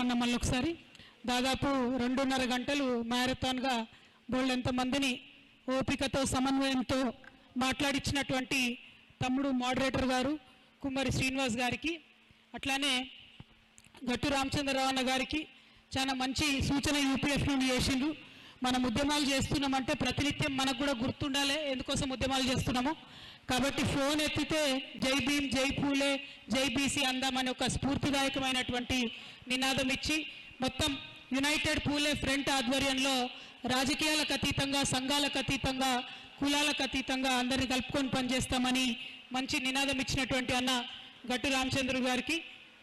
ఉన్నాం మళ్ళీ ఒకసారి. దాదాపు రెండున్నర గంటలు మ్యారథాన్గా బోళ్ళెంత మందిని ఓపికతో సమన్వయంతో మాట్లాడించినటువంటి తమ్ముడు మోడరేటర్ గారు కుమ్మరి శ్రీనివాస్ గారికి అట్లానే గట్టు రామచంద్రరావు అన్న గారికి చాలా మంచి సూచన యూపీఎఫ్ నుండి చేసిండ్రు. మనం ఉద్యమాలు చేస్తున్నామంటే ప్రతినిత్యం మనకు కూడా గుర్తుండాలి ఎందుకోసం ఉద్యమాలు చేస్తున్నాము. కాబట్టి ఫోన్ ఎత్తితే జై భీమ్ జై పూలే జై బీసీ అందామనే ఒక స్ఫూర్తిదాయకమైనటువంటి నినాదం ఇచ్చి మొత్తం యునైటెడ్ పూలే ఫ్రంట్ ఆధ్వర్యంలో రాజకీయాలకు అతీతంగా సంఘాలకు అతీతంగా కులాలకు అతీతంగా అందరిని కలుపుకొని పనిచేస్తామని మంచి నినాదం ఇచ్చినటువంటి అన్న గట్టు రామచంద్రు గారికి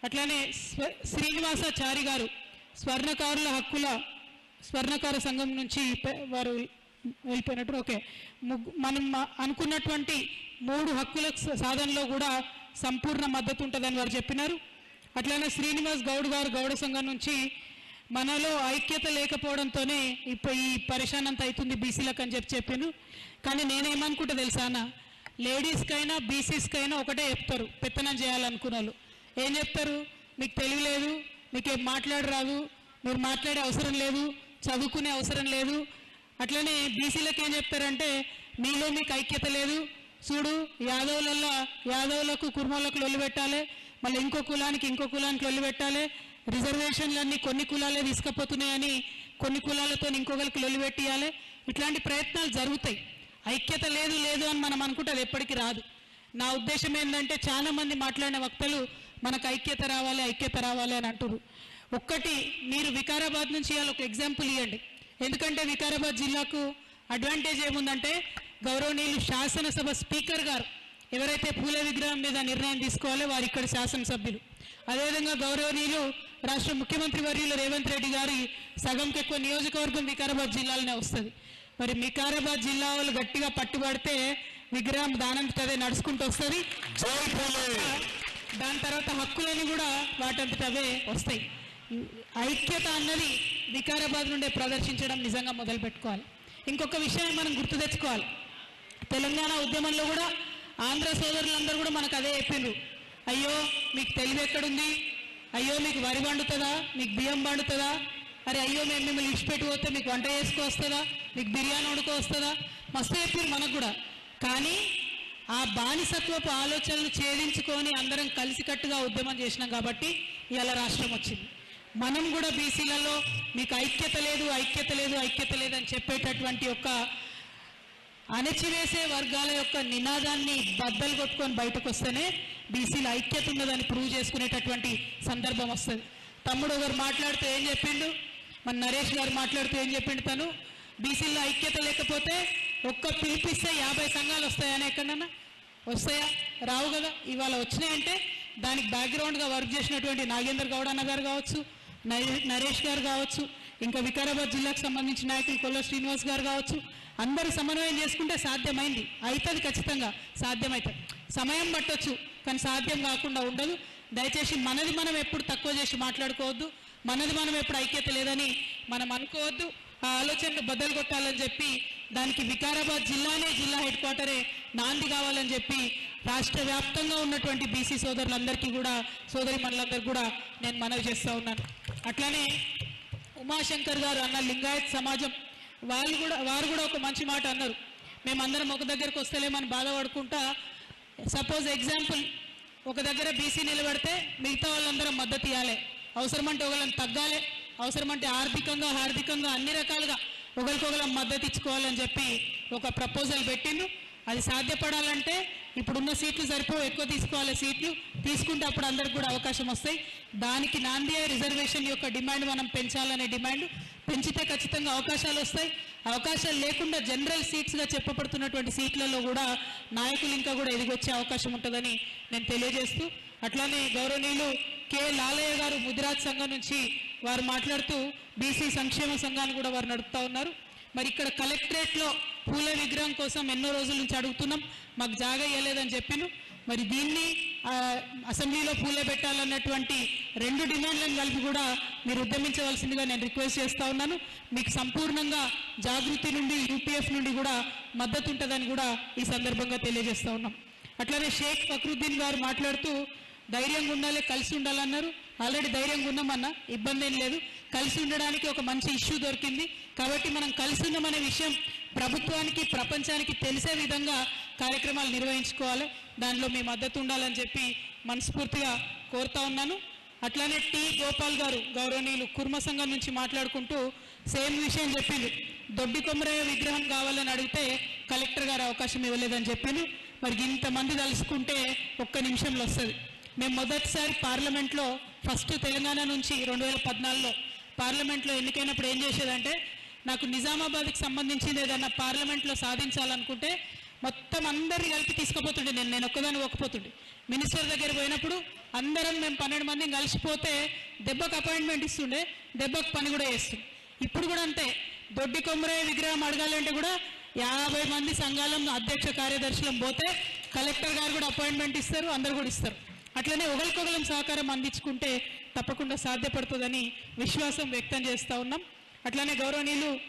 అట్లానే స్వ శ్రీనివాసాచారి గారు స్వర్ణకారుల హక్కుల స్వర్ణకార సంఘం నుంచి వారు వెళ్ళిపోయినట్టు ఓకే. ముగ్గు మనం అనుకున్నటువంటి మూడు హక్కుల సాధనలో కూడా సంపూర్ణ మద్దతు ఉంటుందని వారు చెప్పినారు. అట్లానే శ్రీనివాస్ గౌడ్ గారు గౌడ సంఘం నుంచి మనలో ఐక్యత లేకపోవడంతోనే ఇప్పుడు ఈ పరిశాన్ అంత అవుతుంది బీసీలకు అని చెప్పి చెప్పిండు. కానీ నేనేమనుకుంటా తెలుసా లేడీస్కైనా బీసీస్కైనా ఒకటే చెప్తారు పెత్తనం చేయాలనుకున్న వాళ్ళు ఏం చెప్తారు? మీకు తెలియలేదు మీకు ఏం మాట్లాడరాదు మీరు మాట్లాడే అవసరం లేదు చదువుకునే అవసరం లేదు. అట్లనే బీసీలకు ఏం చెప్తారంటే మీలో మీకు ఐక్యత లేదు చూడు యాదవులలో యాదవులకు కుర్మలకు లొల్లు పెట్టాలి మళ్ళీ ఇంకో కులానికి ఇంకో కులానికి లొల్లి పెట్టాలి. రిజర్వేషన్లన్నీ కొన్ని కులాలే తీసుకుపోతున్నాయని కొన్ని కులాలతో ఇంకొకరికి లొల్లి పెట్టియాలి. ఇట్లాంటి ప్రయత్నాలు జరుగుతాయి. ఐక్యత లేదు లేదు అని మనం అనుకుంటే అది ఎప్పటికీ రాదు. నా ఉద్దేశం ఏంటంటే చాలా మంది మాట్లాడిన వక్తలు మనకు ఐక్యత రావాలి ఐక్యత రావాలి అని అంటున్నారు ఒక్కటి మీరు వికారాబాద్ నుంచి ఇవాళ ఒక ఎగ్జాంపుల్ ఇవ్వండి. ఎందుకంటే వికారాబాద్ జిల్లాకు అడ్వాంటేజ్ ఏముందంటే గౌరవనీయులు శాసనసభ స్పీకర్ గారు ఎవరైతే పూల విగ్రహం మీద నిర్ణయం తీసుకోవాలో వారు ఇక్కడ శాసనసభ్యులు. అదేవిధంగా గౌరవనీయులు రాష్ట్ర ముఖ్యమంత్రి వర్యులు రేవంత్ రెడ్డి గారి సగంకి ఎక్కువ నియోజకవర్గం వికారాబాద్ జిల్లాలోనే వస్తుంది. మరి వికారాబాద్ జిల్లా వాళ్ళు గట్టిగా పట్టుబడితే విగ్రహం దానంతటదే నడుచుకుంటూ వస్తుంది. దాని తర్వాత హక్కులని కూడా వాటంతట అవే వస్తాయి. ఐక్యత అన్నది వికారాబాద్ నుండే ప్రదర్శించడం నిజంగా మొదలు పెట్టుకోవాలి ఇంకొక విషయాన్ని మనం గుర్తు తెచ్చుకోవాలి. తెలంగాణ ఉద్యమంలో కూడా ఆంధ్ర సోదరులందరూ కూడా మనకు అదే చెప్పిండ్రు. అయ్యో మీకు తెలివి ఎక్కడుంది? అయ్యో మీకు వరి వండుతుందా మీకు బియ్యం వండుతుందా అరే అయ్యో మేము మిమ్మల్ని ఇచ్చిపెట్టి పోతే మీకు వంట చేసుకో వస్తుందా? మీకు బిర్యానీ వండుకో వస్తుందా? మస్తు చెప్పారు మనకు కూడా. కానీ ఆ బానిసత్వపు ఆలోచనలు ఛేదించుకొని అందరం కలిసికట్టుగా ఉద్యమం చేసినాం కాబట్టి ఇవాళ రాష్ట్రం వచ్చింది. మనం కూడా బీసీలలో మీకు ఐక్యత లేదు ఐక్యత లేదు ఐక్యత లేదు అని చెప్పేటటువంటి ఒక అణచివేసే వర్గాల యొక్క నినాదాన్ని బద్దలు కొట్టుకొని బయటకు వస్తేనే బీసీల ఐక్యత ఉన్నదని ప్రూవ్ చేసుకునేటటువంటి సందర్భం వస్తుంది. తమ్ముడు ఒకరు మాట్లాడుతూ ఏం చెప్పిండు? మన నరేష్ గారు మాట్లాడుతూ ఏం చెప్పిండు తను? బీసీలో ఐక్యత లేకపోతే ఒక్క పిలిపిస్తే యాభై సంఘాలు వస్తాయని ఎక్కడన్నా? వస్తాయా? రావు కదా. ఇవాళ వచ్చినాయంటే దానికి బ్యాక్గ్రౌండ్గా వర్క్ చేసినటువంటి నాగేందర్ గౌడ్ అన్న గారు కావచ్చు నరే- నరేష్ గారు కావచ్చు ఇంకా వికారాబాద్ జిల్లాకు సంబంధించిన నాయకులు కొల్ల శ్రీనివాస్ గారు కావచ్చు అందరూ సమన్వయం చేసుకుంటే సాధ్యమైంది. అవుతుంది ఖచ్చితంగా. సాధ్యమవుతుంది సమయం పట్టొచ్చు కానీ సాధ్యం కాకుండా ఉండదు. దయచేసి మనది మనం ఎప్పుడు తక్కువ చేసి మాట్లాడుకోవద్దు. మనది మనం ఎప్పుడు ఐక్యత లేదని మనం అనుకోవద్దు. ఆ ఆలోచనలు బద్దలు కొట్టాలని చెప్పి దానికి వికారాబాద్ జిల్లానే జిల్లా హెడ్ క్వార్టరే నాంది కావాలని చెప్పి రాష్ట్ర వ్యాప్తంగా ఉన్నటువంటి బీసీ సోదరులందరికీ కూడా సోదరి మనులందరికీ కూడా నేను మనవి చేస్తూ ఉన్నాను. అట్లానే ఉమాశంకర్ గారు అన్న లింగాయత్ సమాజం వాళ్ళు కూడా వారు కూడా ఒక మంచి మాట అన్నారు. మేమందరం ఒక దగ్గరకు వస్తలేమని బాధపడుకుంటా సపోజ్ ఎగ్జాంపుల్ ఒక దగ్గర బీసీ నిలబడితే మిగతా వాళ్ళందరం మద్దతు ఇవ్వాలి అవసరమంటే ఒకళ్ళని తగ్గాలి. అవసరమంటే ఆర్థికంగా హార్దికంగా అన్ని రకాలుగా ఒకరికొకరం మద్దతు ఇచ్చుకోవాలని చెప్పి ఒక ప్రపోజల్ పెట్టిండు అది సాధ్యపడాలంటే ఇప్పుడున్న సీట్లు సరిపో ఎక్కువ తీసుకోవాలి సీట్లు. తీసుకుంటే అప్పుడు అందరికి కూడా అవకాశం వస్తాయి. దానికి నాంది రిజర్వేషన్ యొక్క డిమాండ్ మనం పెంచాలనే డిమాండ్. పెంచితే ఖచ్చితంగా అవకాశాలు వస్తాయి. అవకాశాలు లేకుండా జనరల్ సీట్స్గా చెప్పబడుతున్నటువంటి సీట్లలో కూడా నాయకులు ఇంకా కూడా ఎదిగొచ్చే అవకాశం ఉంటుందని నేను తెలియజేస్తూ అట్లానే గౌరవనీయులు కె. లాలయ్య గారు ముదిరాజ్ సంఘం నుంచి వారు మాట్లాడుతూ బీసీ సంక్షేమ సంఘాన్ని కూడా వారు నడుపుతా ఉన్నారు. మరి ఇక్కడ కలెక్టరేట్లో పూల విగ్రహం కోసం ఎన్నో రోజుల నుంచి అడుగుతున్నాం. మాకు జాగా ఇవ్వలేదని చెప్పాను మరి దీన్ని అసెంబ్లీలో పూలే పెట్టాలన్నటువంటి రెండు డిమాండ్లను కలిపి కూడా మీరు ఉద్యమించవలసిందిగా నేను రిక్వెస్ట్ చేస్తా ఉన్నాను. మీకు సంపూర్ణంగా జాగృతి నుండి యూపీఎఫ్ నుండి కూడా మద్దతు ఉంటుందని కూడా ఈ సందర్భంగా తెలియజేస్తూ ఉన్నాం. అట్లానే షేక్ ఫక్రుద్దీన్ గారు మాట్లాడుతూ ధైర్యంగా ఉండాలి కలిసి ఉండాలన్నారు. ఆల్రెడీ ధైర్యంగా ఉన్నామన్నా ఇబ్బంది ఏం లేదు. కలిసి ఉండడానికి ఒక మంచి ఇష్యూ దొరికింది. కాబట్టి మనం కలిసి ఉన్నామనే విషయం ప్రభుత్వానికి ప్రపంచానికి తెలిసే విధంగా కార్యక్రమాలు నిర్వహించుకోవాలి. దానిలో మీ మద్దతు ఉండాలని చెప్పి మనస్ఫూర్తిగా కోరుతా ఉన్నాను. అట్లానే టి. గోపాల్ గారు గౌరవనీయులు కుర్మ సంఘం నుంచి మాట్లాడుకుంటూ సేమ్ విషయం చెప్పింది. దొడ్డి కొమరయ్య విగ్రహం కావాలని అడిగితే కలెక్టర్ గారు అవకాశం ఇవ్వలేదని చెప్పాను మరి ఇంతమంది తలుసుకుంటే ఒక్క నిమిషంలో వస్తుంది. మేము మొదటిసారి పార్లమెంట్లో ఫస్ట్ తెలంగాణ నుంచి రెండు వేల పద్నాలుగులో పార్లమెంట్లో ఎన్నికైనప్పుడు ఏం చేసేదంటే నాకు నిజామాబాద్కి సంబంధించింది ఏదన్నా పార్లమెంట్లో సాధించాలనుకుంటే మొత్తం అందరిని కలిపి తీసుకుపోతుండే నేను. నేను ఒక్కదాన్ని ఒక్కపోతుండే మినిస్టర్ దగ్గర పోయినప్పుడు అందరం మేము పన్నెండు మందిని కలిసిపోతే దెబ్బకు అపాయింట్మెంట్ ఇస్తుండే దెబ్బకు పని కూడా చేస్తుండే. ఇప్పుడు కూడా అంతే. దొడ్డి కొమ్మరే విగ్రహం అడగాలంటే కూడా యాభై మంది సంఘాలం అధ్యక్ష కార్యదర్శులం పోతే కలెక్టర్ గారు కూడా అపాయింట్మెంట్ ఇస్తారు అందరు కూడా ఇస్తారు. అట్లనే ఒకరికొకరం సహకారం అందించుకుంటే తప్పకుండా సాధ్యపడుతుందని విశ్వాసం వ్యక్తం చేస్తూ ఉన్నాం. అట్లనే గౌరవనీయులు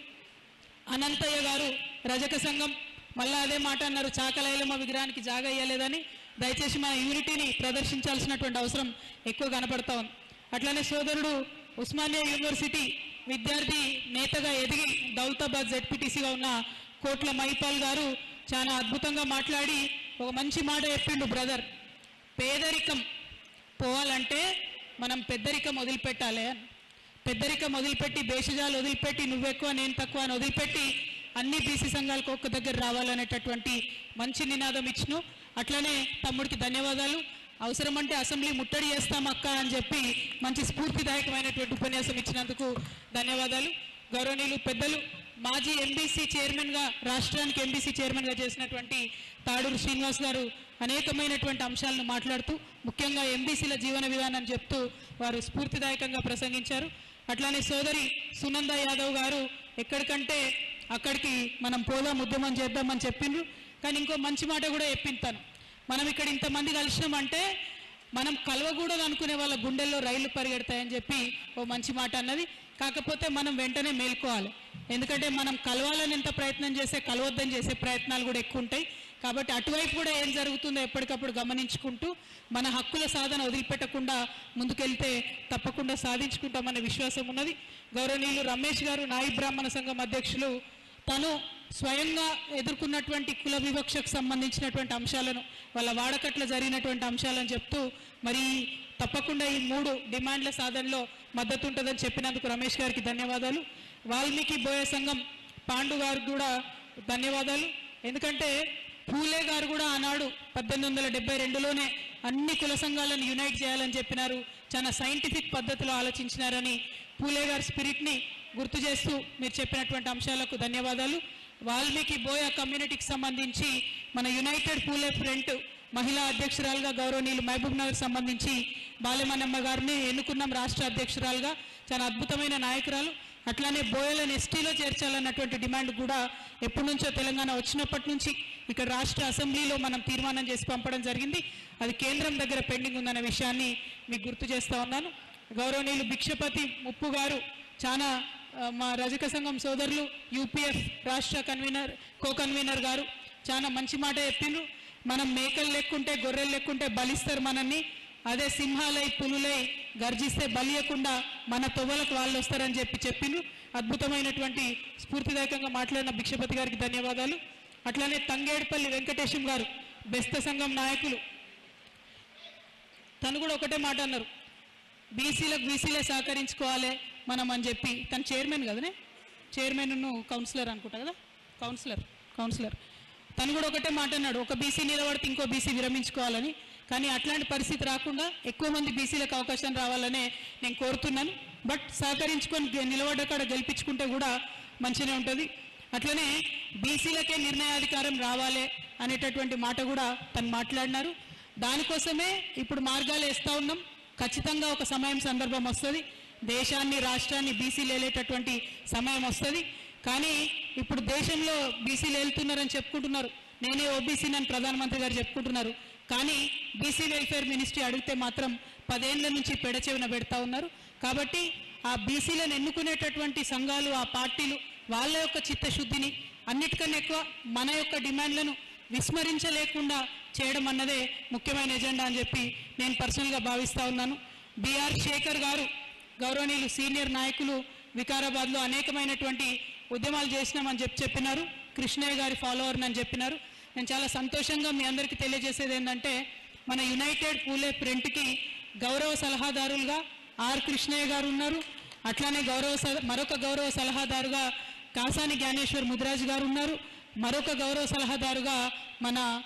అనంతయ్య గారు రజక సంఘం మళ్ళీ అదే మాట అన్నారు చాకలైలమ్మ విగ్రహానికి జాగా ఇయ్యలేదని దయచేసి మన యూనిటీని ప్రదర్శించాల్సినటువంటి అవసరం ఎక్కువ కనపడతా ఉంది. అట్లనే సోదరుడు ఉస్మానియా యూనివర్సిటీ విద్యార్థి నేతగా ఎదిగి దౌలతాబాద్ జెడ్పీటీసీగా ఉన్న కోట్ల మైపాల్ గారు చాలా అద్భుతంగా మాట్లాడి ఒక మంచి మాట చెప్పిండు బ్రదర్. పేదరికం పోవాలంటే మనం పెద్దరికం వదిలిపెట్టాలి అని. పెద్దరికం వదిలిపెట్టి భేషజాలు వదిలిపెట్టి నువ్వెక్కువ నేను తక్కువ అని వదిలిపెట్టి అన్ని బీసీ సంఘాలకు ఒక్క దగ్గర రావాలనేటటువంటి మంచి నినాదం ఇచ్చును. అట్లనే తమ్ముడికి ధన్యవాదాలు. అవసరమంటే అసెంబ్లీ ముట్టడి చేస్తాం అక్క అని చెప్పి మంచి స్ఫూర్తిదాయకమైనటువంటి ఉపన్యాసం ఇచ్చినందుకు ధన్యవాదాలు. గౌరవనీయులు పెద్దలు మాజీ ఎంబీసీ చైర్మన్గా రాష్ట్రానికి ఎంబీసీ చైర్మన్గా చేసినటువంటి తాడూరు శ్రీనివాస్ గారు అనేకమైనటువంటి అంశాలను మాట్లాడుతూ ముఖ్యంగా ఎంబీసీల జీవన విధానం చెప్తూ వారు స్ఫూర్తిదాయకంగా ప్రసంగించారు. అట్లానే సోదరి సునంద యాదవ్ గారు ఎక్కడికంటే అక్కడికి మనం పోదాం ఉద్యమం చేద్దామని చెప్పిండ్రు. కానీ ఇంకో మంచి మాట కూడా చెప్పింతాను మనం ఇక్కడ ఇంతమంది కలిసినామంటే మనం కలవకూడదు అనుకునే వాళ్ళ గుండెల్లో రైళ్ళు పరిగెడతాయని చెప్పి ఓ మంచి మాట అన్నది. కాకపోతే మనం వెంటనే మేల్కోవాలి. ఎందుకంటే మనం కలవాలని ఎంత ప్రయత్నం చేస్తే కలవద్దని చేసే ప్రయత్నాలు కూడా ఎక్కువ ఉంటాయి. కాబట్టి అటువైపు కూడా ఏం జరుగుతుందో ఎప్పటికప్పుడు గమనించుకుంటూ మన హక్కుల సాధన వదిలిపెట్టకుండా ముందుకెళ్తే తప్పకుండా సాధించుకుంటామనే విశ్వాసం ఉన్నది. గౌరవనీయులు రమేష్ గారు నాయి బ్రాహ్మణ సంఘం అధ్యక్షులు తను స్వయంగా ఎదుర్కొన్నటువంటి కుల వివక్షకు సంబంధించినటువంటి అంశాలను వాళ్ళ వాడకట్ల జరిగినటువంటి అంశాలను చెప్తూ మరి తప్పకుండా ఈ మూడు డిమాండ్ల సాధనలో మద్దతు ఉంటుందని చెప్పినందుకు రమేష్ గారికి ధన్యవాదాలు. వాల్మీకి బోయ సంఘం పాండు గారికి కూడా ధన్యవాదాలు. ఎందుకంటే పూలే గారు కూడా ఆనాడు పద్దెనిమిది వందల డెబ్బై రెండులోనే అన్ని కుల సంఘాలను యునైట్ చేయాలని చెప్పినారు. చాలా సైంటిఫిక్ పద్ధతిలో ఆలోచించినారని పూలే గారి స్పిరిట్ని గుర్తు చేస్తూ మీరు చెప్పినటువంటి అంశాలకు ధన్యవాదాలు. వాల్మీకి బోయ కమ్యూనిటీకి సంబంధించి మన యునైటెడ్ పూలే ఫ్రంట్ మహిళా అధ్యక్షురాలుగా గౌరవనీయులు మహబూబ్ నగర్ సంబంధించి బాలమనమ్మ గారిని ఎన్నుకున్నాం రాష్ట్ర అధ్యక్షురాలుగా. చాలా అద్భుతమైన నాయకురాలు. అట్లానే బోయలను ఎస్టీలో చేర్చాలన్నటువంటి డిమాండ్ కూడా ఎప్పటి నుంచో తెలంగాణ వచ్చినప్పటి నుంచి ఇక్కడ రాష్ట్ర అసెంబ్లీలో మనం తీర్మానం చేసి పంపడం జరిగింది. అది కేంద్రం దగ్గర పెండింగ్ ఉందన్న విషయాన్ని మీకు గుర్తు చేస్తా ఉన్నాను. గౌరవనీయులు భిక్షపతి ముప్పు గారు చాలా మా రజక సంఘం సోదరులు యూపీఎఫ్ రాష్ట్ర కన్వీనర్ కో కన్వీనర్ గారు చాలా మంచి మాట చెప్పిండ్రు. మనం మేకలు లెక్కుంటే గొర్రెలు లెక్కుంటే బలిస్తారు మనల్ని. అదే సింహాలై పులులై గర్జిస్తే బలియకుండా మన తొవ్వలకు వాళ్ళు వస్తారని చెప్పి చెప్పిండు అద్భుతమైనటువంటి స్ఫూర్తిదాయకంగా మాట్లాడిన భిక్షపతి గారికి ధన్యవాదాలు. అట్లానే తంగేడుపల్లి వెంకటేశం గారు బెస్త సంఘం నాయకులు. తను కూడా ఒకటే మాట అన్నారు. బీసీలకు బీసీలే సహకరించుకోవాలి మనం అని చెప్పి. తను చైర్మన్ కదనే? చైర్మన్ కౌన్సిలర్ అనుకుంటా కదా? Councillor councillor. తను కూడా ఒకటే మాట అన్నాడు ఒక బీసీ నిలబడితే ఇంకో బీసీ విరమించుకోవాలని. కానీ అట్లాంటి పరిస్థితి రాకుండా ఎక్కువ మంది బీసీలకు అవకాశం రావాలనే నేను కోరుతున్నాను. బట్ సహకరించుకొని గె- నిలబడ్డ కాడ గెలిపించుకుంటే కూడా మంచిగా ఉంటుంది. అట్లనే బీసీలకే నిర్ణయాధికారం రావాలి అనేటటువంటి మాట కూడా తను మాట్లాడినారు. దానికోసమే ఇప్పుడు మార్గాలు వేస్తూ ఉన్నాం. ఖచ్చితంగా ఒక సమయం సందర్భం వస్తుంది. దేశాన్ని రాష్ట్రాన్ని బీసీలు వెళ్ళేటటువంటి సమయం వస్తుంది. కానీ ఇప్పుడు దేశంలో బీసీలు వెళ్తున్నారని చెప్పుకుంటున్నారు. నేనే ఓబీసీ అని ప్రధానమంత్రి గారు చెప్పుకుంటున్నారు. కానీ బీసీ వెల్ఫేర్ మినిస్ట్రీ అడిగితే మాత్రం పదేళ్ళ నుంచి పెడచెవిన పెడతా ఉన్నారు. కాబట్టి ఆ బీసీలను ఎన్నుకునేటటువంటి సంఘాలు ఆ పార్టీలు వాళ్ళ యొక్క చిత్తశుద్ధిని అన్నిటికన్నా ఎక్కువ మన యొక్క డిమాండ్లను విస్మరించలేకుండా చేయడం అన్నదే ముఖ్యమైన ఎజెండా అని చెప్పి నేను పర్సనల్గా భావిస్తా ఉన్నాను. బిఆర్ శేఖర్ గారు గౌరవనీయులు సీనియర్ నాయకులు వికారాబాద్లో అనేకమైనటువంటి ఉద్యమాలు చేసినామని చెప్పి చెప్పినారు. కృష్ణయ్య గారి ఫాలోవర్ అని చెప్పినారు. నేను చాలా సంతోషంగా మీ అందరికీ తెలియజేసేది ఏంటంటే మన యునైటెడ్ పూలే ప్రింట్కి గౌరవ సలహాదారులుగా ఆర్ కృష్ణయ్య గారు ఉన్నారు. అట్లానే గౌరవ సల- మరొక గౌరవ సలహాదారుగా కాసాని జ్ఞానేశ్వర్ ముదిరాజ్ గారు ఉన్నారు. మరొక గౌరవ సలహాదారుగా మన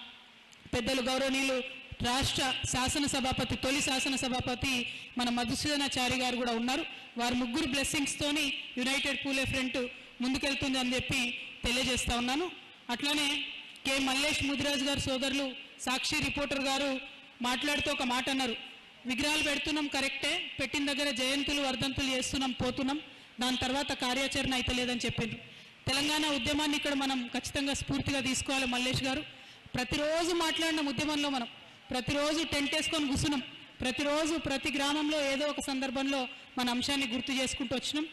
పెద్దలు గౌరవనీయులు రాష్ట్ర శాసనసభాపతి తొలి శాసనసభాపతి మన మధుసూదనాచారి గారు కూడా ఉన్నారు. వారి ముగ్గురు బ్లెస్సింగ్స్తోని యునైటెడ్ పూలే ఫ్రంట్ ముందుకెళ్తుంది అని చెప్పి తెలియజేస్తా ఉన్నాను. అట్లానే కె మల్లేష్ ముదిరాజు గారు సోదరులు సాక్షి రిపోర్టర్ గారు మాట్లాడుతూ ఒక మాట అన్నారు. విగ్రహాలు పెడుతున్నాం కరెక్టే పెట్టిన దగ్గర జయంతులు వర్ధంతులు చేస్తున్నాం పోతున్నాం. దాని తర్వాత కార్యాచరణ అయితే లేదని చెప్పిండ్రు. తెలంగాణ ఉద్యమాన్ని ఇక్కడ మనం ఖచ్చితంగా స్ఫూర్తిగా తీసుకోవాలి మల్లేష్ గారు. ప్రతిరోజు మాట్లాడిన ఉద్యమంలో మనం. ప్రతిరోజు టెంట్ వేసుకొని కూర్చున్నాం. ప్రతిరోజు ప్రతి గ్రామంలో ఏదో ఒక సందర్భంలో మన అంశాన్ని గుర్తు చేసుకుంటూ వచ్చినాం.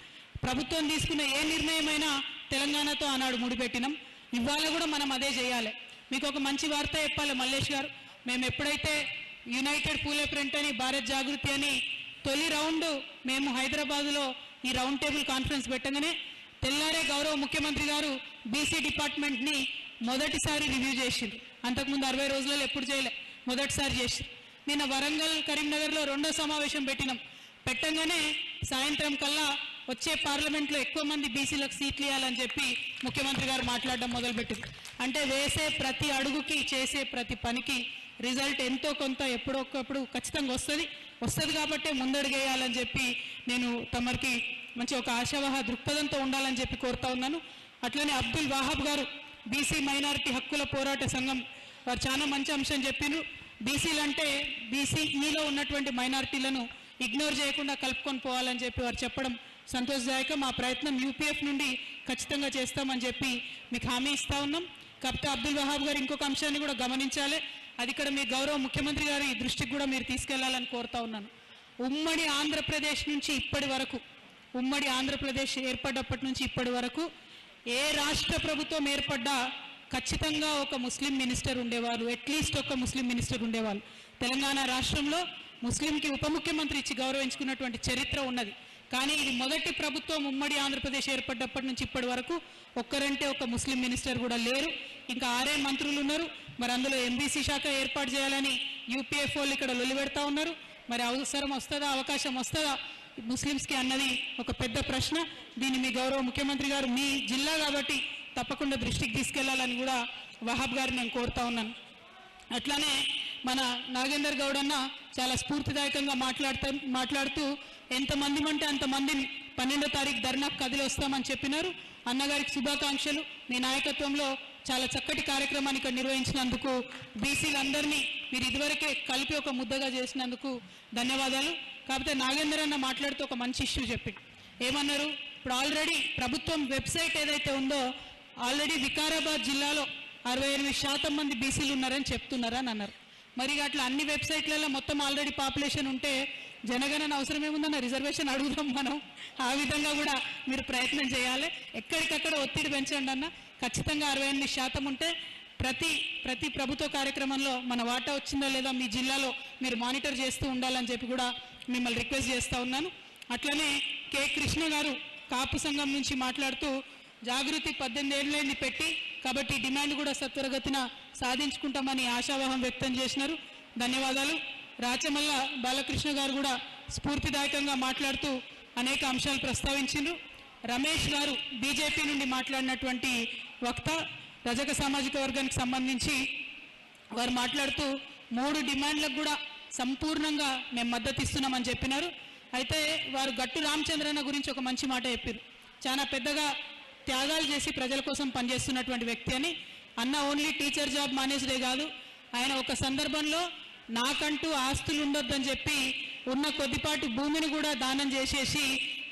ప్రభుత్వం తీసుకున్న ఏ నిర్ణయమైనా తెలంగాణతో ఆనాడు ముడిపెట్టినాం. ఇవాళ కూడా మనం అదే చేయాలి. మీకు ఒక మంచి వార్త చెప్పాలి మల్లేష్ గారు. మేము ఎప్పుడైతే యునైటెడ్ పూలే ఫ్రంట్ అని భారత్ జాగృతి అని తొలి రౌండ్ మేము హైదరాబాదులో ఈ రౌండ్ టేబుల్ కాన్ఫరెన్స్ పెట్టగానే తెల్లారే గౌరవ ముఖ్యమంత్రి గారు బీసీ డిపార్ట్మెంట్ని మొదటిసారి రివ్యూ చేసిండ్రు అంతకుముందు అరవై రోజులలో ఎప్పుడు చేయలే మొదటిసారి చేసిండ్రు నిన్న వరంగల్ కరీంనగర్లో రెండో సమావేశం పెట్టినాం. పెట్టంగానే సాయంత్రం కల్లా వచ్చే పార్లమెంట్లో ఎక్కువ మంది బీసీలకు సీట్లు ఇవ్వాలని చెప్పి ముఖ్యమంత్రి గారు మాట్లాడడం మొదలుపెట్టింది. అంటే వేసే ప్రతి అడుగుకి చేసే ప్రతి పనికి రిజల్ట్ ఎంతో కొంత ఎప్పుడొక్కప్పుడు ఖచ్చితంగా వస్తుంది. వస్తుంది కాబట్టే ముందడుగేయాలని చెప్పి నేను తమరికి మంచి ఒక ఆశావహ దృక్పథంతో ఉండాలని చెప్పి కోరుతా ఉన్నాను. అట్లనే అబ్దుల్ వాహాబ్ గారు బీసీ మైనారిటీ హక్కుల పోరాట సంఘం వారు చాలా మంచి అంశం చెప్పిండ్రు బీసీలు అంటే బీసీఈలో ఉన్నటువంటి మైనారిటీలను ఇగ్నోర్ చేయకుండా కలుపుకొని పోవాలని చెప్పి వారు చెప్పడం సంతోషదాయక మా ప్రయత్నం యూపీఎఫ్ నుండి ఖచ్చితంగా చేస్తామని చెప్పి మీకు హామీ ఇస్తా ఉన్నాం. కాకపోతే అబ్దుల్ వహాబ్ గారు ఇంకొక అంశాన్ని కూడా గమనించాలి. అది ఇక్కడ మీ గౌరవ ముఖ్యమంత్రి గారి దృష్టికి కూడా మీరు తీసుకెళ్ళాలని కోరుతా ఉన్నాను. ఉమ్మడి ఆంధ్రప్రదేశ్ నుంచి ఇప్పటి వరకు ఉమ్మడి ఆంధ్రప్రదేశ్ ఏర్పడ్డప్పటి నుంచి ఇప్పటి వరకు ఏ రాష్ట్ర ప్రభుత్వం ఏర్పడ్డా ఖచ్చితంగా ఒక ముస్లిం మినిస్టర్ ఉండేవారు అట్లీస్ట్ ఒక ముస్లిం మినిస్టర్ ఉండేవాళ్ళు. తెలంగాణ రాష్ట్రంలో ముస్లింకి ఉప ముఖ్యమంత్రి ఇచ్చి గౌరవించుకున్నటువంటి చరిత్ర ఉన్నది. కానీ ఇది మొదటి ప్రభుత్వం ఉమ్మడి ఆంధ్రప్రదేశ్ ఏర్పడ్డప్పటి నుంచి ఇప్పటి వరకు ఒక్కరంటే ఒక ముస్లిం మినిస్టర్ కూడా లేరు. ఇంకా ఆరే మంత్రులు ఉన్నారు. మరి అందులో ఎంబీసీ శాఖ ఏర్పాటు చేయాలని యూపీఎఫ్ వాళ్ళు ఇక్కడ లొలిపెడతా ఉన్నారు. మరి అవసరం వస్తుందా అవకాశం వస్తుందా? ముస్లిమ్స్కి అన్నది ఒక పెద్ద ప్రశ్న. దీన్ని మీ గౌరవ ముఖ్యమంత్రి గారు మీ జిల్లా కాబట్టి తప్పకుండా దృష్టికి తీసుకెళ్ళాలని కూడా వహాబ్ గారిని నేను కోరుతా ఉన్నాను. అట్లానే మన నాగేందర్ గౌడ్ అన్న చాలా స్ఫూర్తిదాయకంగా మాట్లాడుతూ మాట్లాడుతూ ఎంతమంది అంటే అంతమందిని పన్నెండో తారీఖు ధర్నాకు కదిలి వస్తామని చెప్పినారు. అన్నగారికి శుభాకాంక్షలు. మీ నాయకత్వంలో చాలా చక్కటి కార్యక్రమాన్ని ఇక్కడ నిర్వహించినందుకు బీసీలందరినీ మీరు ఇదివరకే కలిపి ఒక ముద్దగా చేసినందుకు ధన్యవాదాలు. కాకపోతే నాగేందర్ అన్న మాట్లాడుతూ ఒక మంచి ఇష్యూ చెప్పి ఏమన్నారు? ఇప్పుడు ఆల్రెడీ ప్రభుత్వం వెబ్సైట్ ఏదైతే ఉందో ఆల్రెడీ వికారాబాద్ జిల్లాలో అరవై ఎనిమిది శాతం మంది బీసీలు ఉన్నారని చెప్తున్నారని అన్నారు. మరి అట్లా అన్ని వెబ్సైట్లలో మొత్తం ఆల్రెడీ పాపులేషన్ ఉంటే జనగణన అవసరం ఏముందన్న రిజర్వేషన్ అడుగుదాం మనం. ఆ విధంగా కూడా మీరు ప్రయత్నం చేయాలి. ఎక్కడికక్కడ ఒత్తిడి పెంచండి అన్న. ఖచ్చితంగా అరవై ఎనిమిది శాతం ఉంటే ప్రతి ప్రతి ప్రభుత్వ కార్యక్రమంలో మన వాటా వచ్చిందో లేదా మీ జిల్లాలో మీరు మానిటర్ చేస్తూ ఉండాలని చెప్పి కూడా మిమ్మల్ని రిక్వెస్ట్ చేస్తూ ఉన్నాను. అట్లనే కె కృష్ణ గారు కాపు సంఘం నుంచి మాట్లాడుతూ జాగృతి పద్దెనిమిది ఏళ్ళని పెట్టి కాబట్టి డిమాండ్ కూడా సత్వరగతిన సాధించుకుంటామని ఆశావాహం వ్యక్తం చేసినారు. ధన్యవాదాలు. రాచమల్ల బాలకృష్ణ గారు కూడా స్ఫూర్తిదాయకంగా మాట్లాడుతూ అనేక అంశాలు ప్రస్తావించారు రమేష్ గారు బీజేపీ నుండి మాట్లాడినటువంటి వక్త రజక సామాజిక వర్గానికి సంబంధించి వారు మాట్లాడుతూ మూడు డిమాండ్లకు కూడా సంపూర్ణంగా మేము మద్దతు ఇస్తున్నామని చెప్పినారు. అయితే వారు గట్టు రామచంద్రన్న గురించి ఒక మంచి మాట చెప్పారు చాలా పెద్దగా త్యాగాలు చేసి ప్రజల కోసం పనిచేస్తున్నటువంటి వ్యక్తి అని. అన్న ఓన్లీ టీచర్ జాబ్ మానేసుడే కాదు. ఆయన ఒక సందర్భంలో నాకంటూ ఆస్తులు ఉండొద్దని చెప్పి ఉన్న కొద్దిపాటి భూమిని కూడా దానం చేసేసి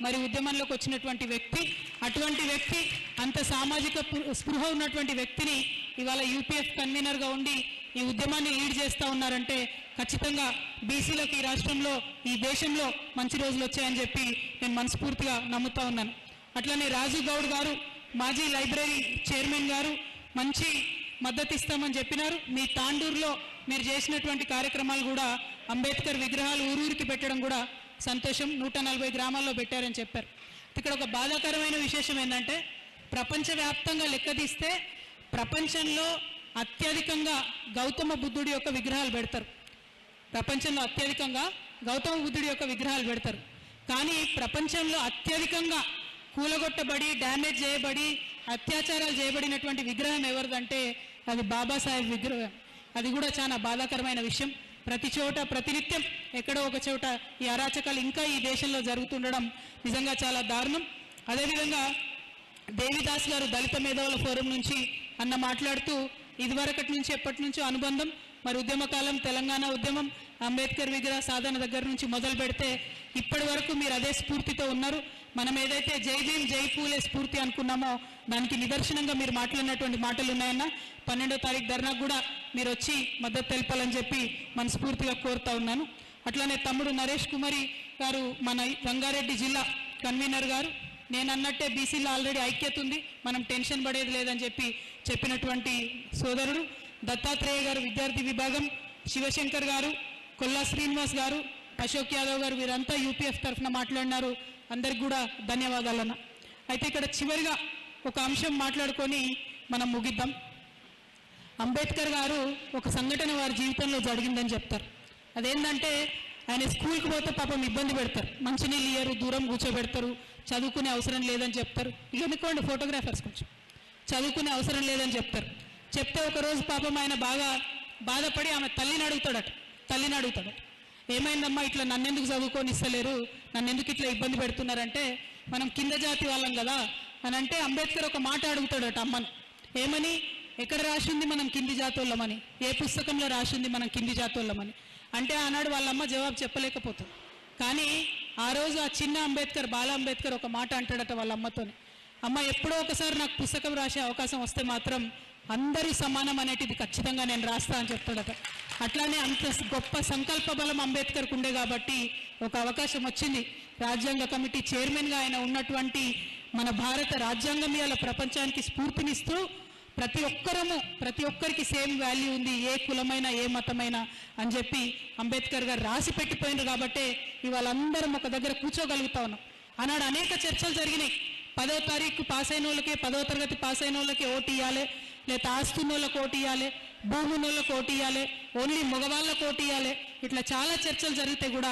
మరి ఉద్యమంలోకి వచ్చినటువంటి వ్యక్తి అటువంటి వ్యక్తి అంత సామాజిక స్పృహ ఉన్నటువంటి వ్యక్తిని ఇవాళ యూపీఎఫ్ కన్వీనర్గా ఉండి ఈ ఉద్యమాన్ని లీడ్ చేస్తూ ఉన్నారంటే ఖచ్చితంగా బీసీలకు ఈ రాష్ట్రంలో ఈ దేశంలో మంచి రోజులు వచ్చాయని చెప్పి నేను మనస్ఫూర్తిగా నమ్ముతా ఉన్నాను. అట్లనే రాజు గౌడ్ గారు మాజీ లైబ్రరీ చైర్మన్ గారు మంచి మద్దతు ఇస్తామని చెప్పినారు. మీ తాండూరులో మీరు చేసినటువంటి కార్యక్రమాలు కూడా అంబేద్కర్ విగ్రహాలు ఊరూరికి పెట్టడం కూడా సంతోషం. నూట నలభై గ్రామాల్లో పెట్టారని చెప్పారు. ఇక్కడ ఒక బాధాకరమైన విశేషం ఏంటంటే ప్రపంచవ్యాప్తంగా లెక్కదీస్తే ప్రపంచంలో అత్యధికంగా గౌతమ బుద్ధుడి యొక్క విగ్రహాలు పెడతారు. ప్రపంచంలో అత్యధికంగా గౌతమ బుద్ధుడి యొక్క విగ్రహాలు పెడతారు. కానీ ప్రపంచంలో అత్యధికంగా కూలగొట్టబడి డ్యామేజ్ చేయబడి అత్యాచారాలు చేయబడినటువంటి విగ్రహం ఎవరిదంటే అది బాబాసాహెబ్ విగ్రహం అది కూడా చాలా బాధాకరమైన విషయం. ప్రతి చోట ప్రతినిత్యం ఎక్కడో ఒక చోట ఈ అరాచకాలు ఇంకా ఈ దేశంలో జరుగుతుండడం నిజంగా చాలా దారుణం. అదేవిధంగా దేవిదాస్ గారు దళిత మేధావుల ఫోరం నుంచి అన్న మాట్లాడుతూ ఇదివరకటి నుంచి ఎప్పటి నుంచో అనుబంధం మరి ఉద్యమకాలం తెలంగాణ ఉద్యమం అంబేద్కర్ విగ్రహ సాధన దగ్గర నుంచి మొదలు పెడితే ఇప్పటి వరకు మీరు అదే స్ఫూర్తితో ఉన్నారు. మనం ఏదైతే జై భీమ్ జై పూలే స్ఫూర్తి అనుకున్నామో దానికి నిదర్శనంగా మీరు మాట్లాడినటువంటి మాటలు ఉన్నాయన్న. పన్నెండో తారీఖు ధర్నాకు కూడా మీరు వచ్చి మద్దతు తెలపాలని చెప్పి మనస్ఫూర్తిగా కోరుతా ఉన్నాను. అట్లానే తమ్ముడు నరేష్ కుమారి గారు మన రంగారెడ్డి జిల్లా కన్వీనర్ గారు నేను అన్నట్టే బీసీలో ఆల్రెడీ ఐక్యత ఉంది. మనం టెన్షన్ పడేది లేదని చెప్పి చెప్పినటువంటి సోదరుడు. దత్తాత్రేయ గారు విద్యార్థి విభాగం శివశంకర్ గారు కొల్లా శ్రీనివాస్ గారు అశోక్ యాదవ్ గారు వీరంతా యూపీఎఫ్ తరఫున మాట్లాడినారు. అందరికి కూడా ధన్యవాదాలన్న అయితే ఇక్కడ చివరిగా ఒక అంశం మాట్లాడుకొని మనం ముగిద్దాం. అంబేద్కర్ గారు ఒక సంఘటన వారి జీవితంలో జరిగిందని చెప్తారు. అదేంటంటే ఆయన స్కూల్కి పోతే పాపం ఇబ్బంది పెడతారు. మంచినీళ్ళు ఇయ్యరు దూరం కూర్చోబెడతారు చదువుకునే అవసరం లేదని చెప్తారు. ఇక ఫోటోగ్రాఫర్స్ కొంచెం. చదువుకునే అవసరం లేదని చెప్తారు. చెప్తే ఒక రోజు పాపం ఆయన బాగా బాధపడి ఆమె తల్లిని అడుగుతాడట. తల్లిని అడుగుతాడు. ఏమైందమ్మా ఇట్లా నన్నెందుకు చదువుకొని ఇస్తలేరు? నన్నెందుకు ఇట్లా ఇబ్బంది పెడుతున్నారంటే మనం కింద జాతి వాళ్ళం కదా? అని అంటే అంబేద్కర్ ఒక మాట అడుగుతాడట అమ్మను. ఏమని? ఎక్కడ రాసింది మనం కింది జాతోళ్ళమని ఏ పుస్తకంలో రాసింది మనం కింది జాతోళ్ళమని అంటే ఆనాడు వాళ్ళమ్మ జవాబు చెప్పలేకపోతుంది. కానీ ఆ రోజు ఆ చిన్న అంబేద్కర్ బాల అంబేద్కర్ ఒక మాట అంటాడట వాళ్ళ అమ్మతోని. అమ్మ ఎప్పుడో ఒకసారి నాకు పుస్తకం రాసే అవకాశం వస్తే మాత్రం అందరూ సమానం అనేటిది ఖచ్చితంగా నేను రాస్తా అని చెప్తాడట. అట్లానే అంత గొప్ప సంకల్ప బలం అంబేద్కర్కు ఉండే కాబట్టి ఒక అవకాశం వచ్చింది. రాజ్యాంగ కమిటీ చైర్మన్గా ఆయన ఉన్నటువంటి మన భారత రాజ్యాంగం ఇవాళ ప్రపంచానికి స్ఫూర్తినిస్తూ ప్రతి ఒక్కరము ప్రతి ఒక్కరికి సేమ్ వాల్యూ ఉంది ఏ కులమైనా ఏ మతమైనా అని చెప్పి అంబేద్కర్ గారు రాసి పెట్టిపోయినారు కాబట్టే ఇవాళ అందరం ఒక దగ్గర కూర్చోగలుగుతా ఉన్నాం. ఆనాడు అనేక చర్చలు జరిగినాయి. పదో తారీఖు పాస్ అయిన వాళ్ళకి పదో తరగతి పాస్ అయిన వాళ్ళకి ఓటు ఇవ్వాలి లేదా ఆస్తున్న వాళ్ళకి ఓటు ఇవ్వాలి భూమి వాళ్ళకి ఓటు ఇవ్వాలి ఓన్లీ మగవాళ్ళకి ఓటు ఇవ్వాలి ఇట్లా చాలా చర్చలు జరిగితే కూడా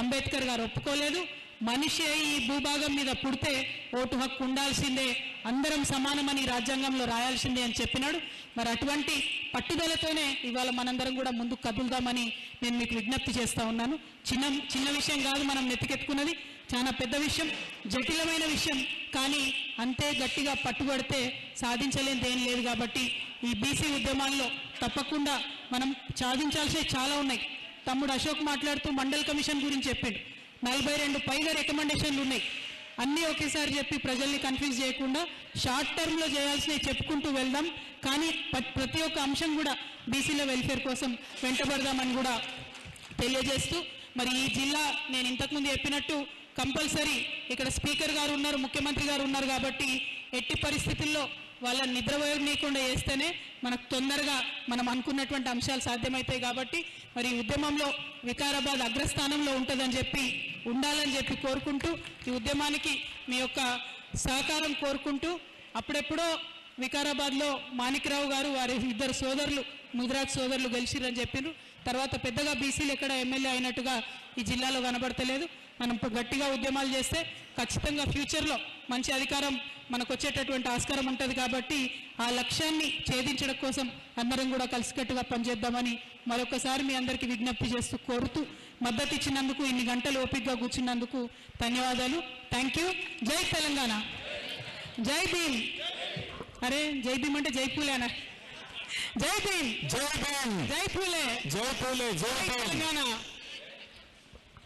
అంబేద్కర్ గారు ఒప్పుకోలేదు. మనిషి ఈ భూభాగం మీద పుడితే ఓటు హక్కు ఉండాల్సిందే అందరం సమానమని రాజ్యాంగంలో రాయాల్సిందే అని చెప్పినాడు. మరి అటువంటి పట్టుదలతోనే ఇవాళ మనందరం కూడా ముందుకు కదులుదామని నేను మీకు విజ్ఞప్తి చేస్తా ఉన్నాను. చిన్న చిన్న విషయం కాదు మనం నెత్తికెత్తుకున్నది. చాలా పెద్ద విషయం జటిలమైన విషయం. కానీ అంతే గట్టిగా పట్టుబడితే సాధించలేనిది ఏం లేదు కాబట్టి ఈ బీసీ ఉద్యమాల్లో తప్పకుండా మనం సాధించాల్సినవి చాలా ఉన్నాయి. తమ్ముడు అశోక్ మాట్లాడుతూ మండల్ కమిషన్ గురించి చెప్పాడు. నలభై రెండు పైగా రికమెండేషన్లు ఉన్నాయి. అన్నీ ఒకేసారి చెప్పి ప్రజల్ని కన్ఫ్యూజ్ చేయకుండా షార్ట్ టర్మ్లో చేయాల్సినవి చెప్పుకుంటూ వెళ్దాం. కానీ ప్రతి ఒక్క అంశం కూడా బీసీల వెల్ఫేర్ కోసం వెంటబడదామని కూడా తెలియజేస్తూ మరి ఈ జిల్లా నేను ఇంతకుముందు చెప్పినట్టు కంపల్సరీ ఇక్కడ స్పీకర్ గారు ఉన్నారు ముఖ్యమంత్రి గారు ఉన్నారు కాబట్టి ఎట్టి పరిస్థితుల్లో వాళ్ళ నిద్రపోయనీయకుండా చేస్తేనే మనకు తొందరగా మనం అనుకున్నటువంటి అంశాలు సాధ్యమవుతాయి కాబట్టి మరి ఈ ఉద్యమంలో వికారాబాద్ అగ్రస్థానంలో ఉంటుందని చెప్పి ఉండాలని చెప్పి కోరుకుంటూ ఈ ఉద్యమానికి మీ యొక్క సహకారం కోరుకుంటూ అప్పుడెప్పుడో వికారాబాద్లో మాణిక్రావు గారు వారి ఇద్దరు సోదరులు ముదిరాజ్ సోదరులు గెలిచిరని చెప్పినారు తర్వాత పెద్దగా బీసీలు ఎక్కడ ఎమ్మెల్యే అయినట్టుగా ఈ జిల్లాలో కనబడతలేదు. మనం గట్టిగా ఉద్యమాలు చేస్తే ఖచ్చితంగా ఫ్యూచర్లో మంచి అధికారం మనకు వచ్చేటటువంటి ఆస్కారం ఉంటుంది కాబట్టి ఆ లక్ష్యాన్ని ఛేదించడం కోసం అందరం కూడా కలిసికట్టుగా పనిచేద్దామని మరొకసారి మీ అందరికీ విజ్ఞప్తి చేస్తూ కోరుతూ మద్దతు ఇచ్చినందుకు ఇన్ని గంటలు ఓపికగా కూర్చున్నందుకు ధన్యవాదాలు. థ్యాంక్ యూ జై తెలంగాణ. జై భీమ్. అరే జై భీమ్ అంటే జై పూలేనా? జై భీమ్. జై భీమ్. జై పూలే. జై పూలే జై తెలంగాణ.